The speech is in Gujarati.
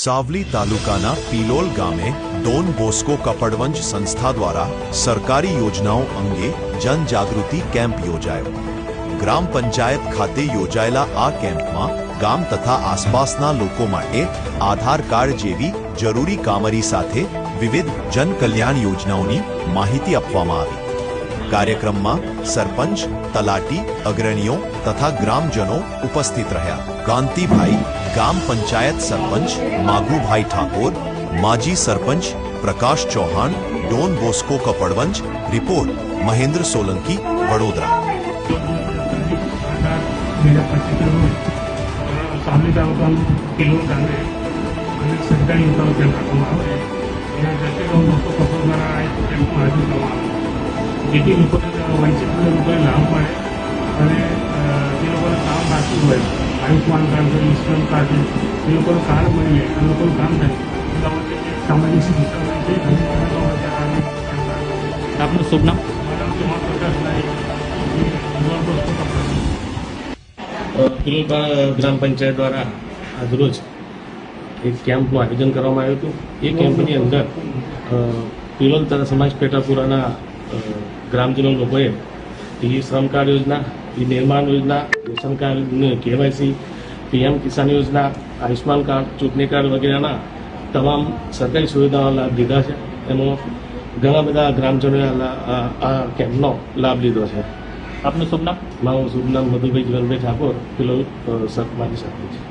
સાવલી તાલુકાના પિલોલ ગામે ડોન બોસ્કો કપડવંજ સંસ્થા દ્વારા સરકારી યોજનાઓ અંગે જનજાગૃતિ કેમ્પ યોજાયો ગ્રામ પંચાયત ખાતે યોજાયેલા આ કેમ્પમાં ગામ તથા આસપાસના લોકો માટે આધાર કાર્ડ જેવી જરૂરી કામરી સાથે વિવિધ જનકલ્યાણ યોજનાઓની માહિતી આપવામાં આવી कार्यक्रम में सरपंच तलाटी अग्रणियों तथा ग्रामजनों उपस्थित रहा कांति भाई ग्राम पंचायत सरपंच मागू भाई ठाकुर माजी sarpanch Prakash Chauhan Don Bosco Kapadvanj report Mahendra Solanki Vadodara જે ટીમે પોતાનું વનજીપુનું નામ પાડે અને જેવો કામ બાકી હોય આનું કામ ગ્રામનું નિશ્ચલતા જેવો કારણે અનુસંધાન છે સામાન્ય સીધી આપનું સુમન મેં તમારું સરસાઈ ગ્રામ પંચાયત દ્વારા આજ રોજ એક કેમ્પનું આયોજન કરવામાં આવ્યુંતું એક કેમ્પની અંદર પેલોતર સમાજ પેટાપુરાના ગ્રામજનો લોકોએ એ શ્રમ કાર્ડ યોજના એ નિર્માણ યોજના ration card KYC PM Kisan યોજના આયુષ્માન કાર્ડ ચૂંટણી કાર્ડ વગેરેના તમામ સરકારી સુવિધાઓનો લાભ લીધા છે એનો ઘણા બધા ગ્રામજનોએ આ કેમ્પનો લાભ લીધો છે આપનું શુભ નામ મારું શુભ નામ મધુભાઈ જીવનભાઈ ઠાકોર પેલો સતમાની છે